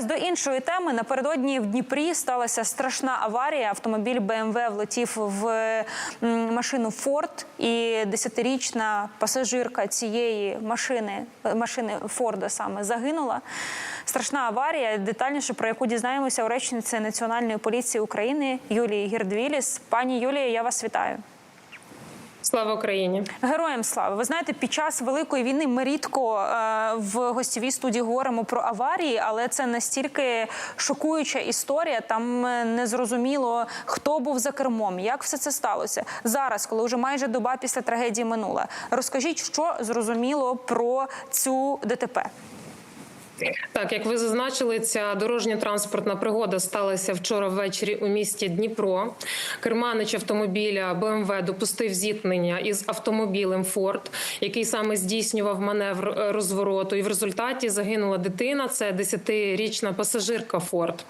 зараз до іншої теми. Напередодні в Дніпрі сталася страшна аварія. Автомобіль БМВ влетів в машину Форд, і десятирічна пасажирка цієї машини, машини Форда саме загинула. Страшна аварія. Детальніше про яку дізнаємося у речниці Національної поліції України Юлії Гірдвіліс. Пані Юлія, я вас вітаю. Слава Україні! Героям слави. Ви знаєте, під час великої війни ми рідко е, в гостєвій студії говоримо про аварії, але це настільки шокуюча історія. Там е, не зрозуміло, хто був за кермом, як все це сталося зараз, коли вже майже доба після трагедії минула. Розкажіть, що зрозуміло про цю ДТП. Так, як ви зазначили, ця дорожня транспортна пригода сталася вчора ввечері у місті Дніпро. Керманич автомобіля БМВ допустив зіткнення із автомобілем Форд, який саме здійснював маневр е, розвороту. І в результаті загинула дитина. Це 10-річна пасажирка Форд.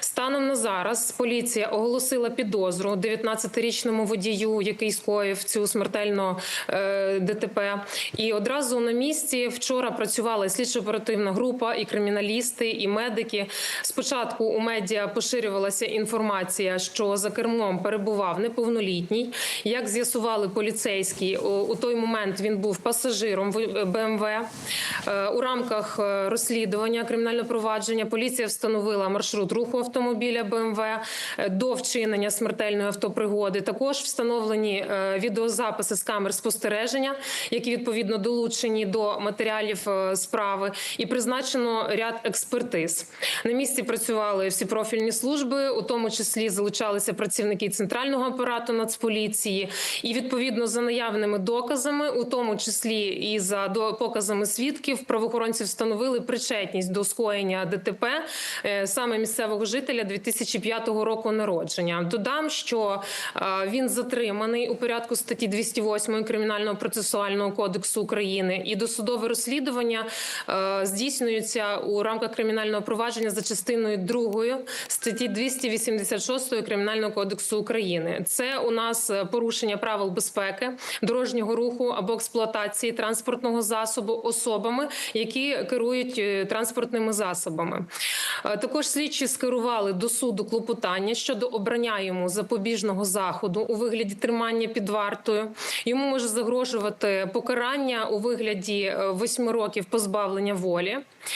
Станом на зараз поліція оголосила підозру 19-річному водію, який скоїв цю смертельну е, ДТП. І одразу на місці вчора працювала слідчо-оперативна група, і криміналісти, і медики. Спочатку у медіа поширювалася інформація, що за кермом перебував неповнолітній. Як з'ясували поліцейські, у, той момент він був пасажиром в- БМВ. Е, У рамках е, розслідування кримінального провадження поліція встановила маршрут руху автомобіля БМВ е, до вчинення смертельної автопригоди. Також встановлені е, відеозаписи з камер спостереження, які відповідно долучені до матеріалів е, справи, і призначено ряд експертиз. На місці працювали всі профільні служби, у тому числі залучалися працівники центрального апарату Нацполіції, і відповідно за наявними доказами, у тому числі і за показами свідків, правоохоронці встановили причетність до скоєння ДТП е, саме місцевого жителя 2005 року народження. Додам, що е, він затриманий у порядку статті 208 кримінального процесуального кодексу України, і досудове розслідування е, здійснюється у рамках кримінального провадження за частиною 2 статті 286 кримінального кодексу України. Це у нас е, порушення правил безпеки дорожнього руху або експлуатації транспортного засобу особами, які керують е, транспортними засобами. Е, Також слідчі скерували до суду клопотання щодо обрання йому запобіжного заходу у вигляді тримання під вартою. Йому може загрожувати покарання у вигляді восьми років позбавлення волі.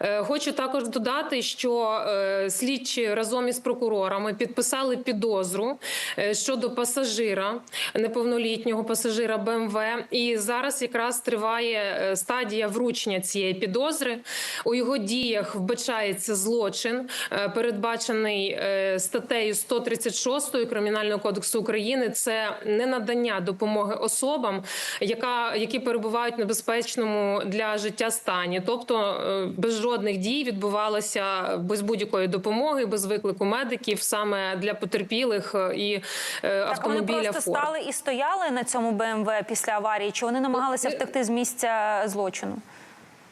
Хочу також додати, що е, слідчі разом із прокурорами підписали підозру е, щодо пасажира неповнолітнього пасажира БМВ. І зараз якраз триває е, стадія вручення цієї підозри. У його діях вбачається злочин, е, передбачений е, статтею 136 Кримінального кодексу України. Це ненадання допомоги особам, яка які перебувають в небезпечному для життя стані, тобто е, без жодних дій відбувалося без будь-якої допомоги, без виклику медиків, саме для потерпілих е, і е, Так вони автомобіля просто Ford. стали і стояли на цьому БМВ після аварії. Чи вони намагалися втекти з місця злочину?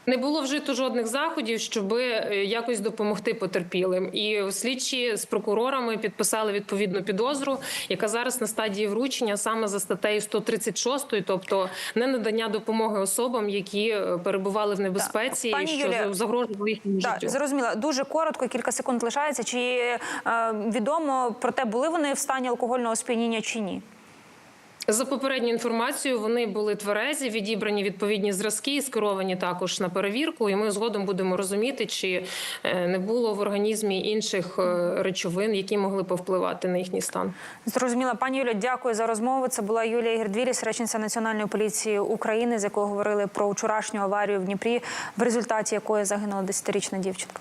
Не було вжито жодних заходів, щоб якось допомогти потерпілим. І слідчі з прокурорами підписали відповідну підозру, яка зараз на стадії вручення саме за статтею 136, тобто не надання допомоги особам, які е, перебували в небезпеці, Пані що Юлія, загрожували їхньому Так, життю. зрозуміло. Дуже коротко, кілька секунд лишається. Чи е, відомо про те, були вони в стані алкогольного сп'яніння чи ні? За попередньою інформацією, вони були тверезі, відібрані відповідні зразки і скеровані також на перевірку. І ми згодом будемо розуміти, чи е, не було в організмі інших е, речовин, які могли повпливати на їхній стан. Зрозуміла, пані Юля, дякую за розмову. Це була Юлія Гердвіліс, речниця Національної поліції України, з якою говорили про вчорашню аварію в Дніпрі, в результаті якої загинула 10-річна дівчинка.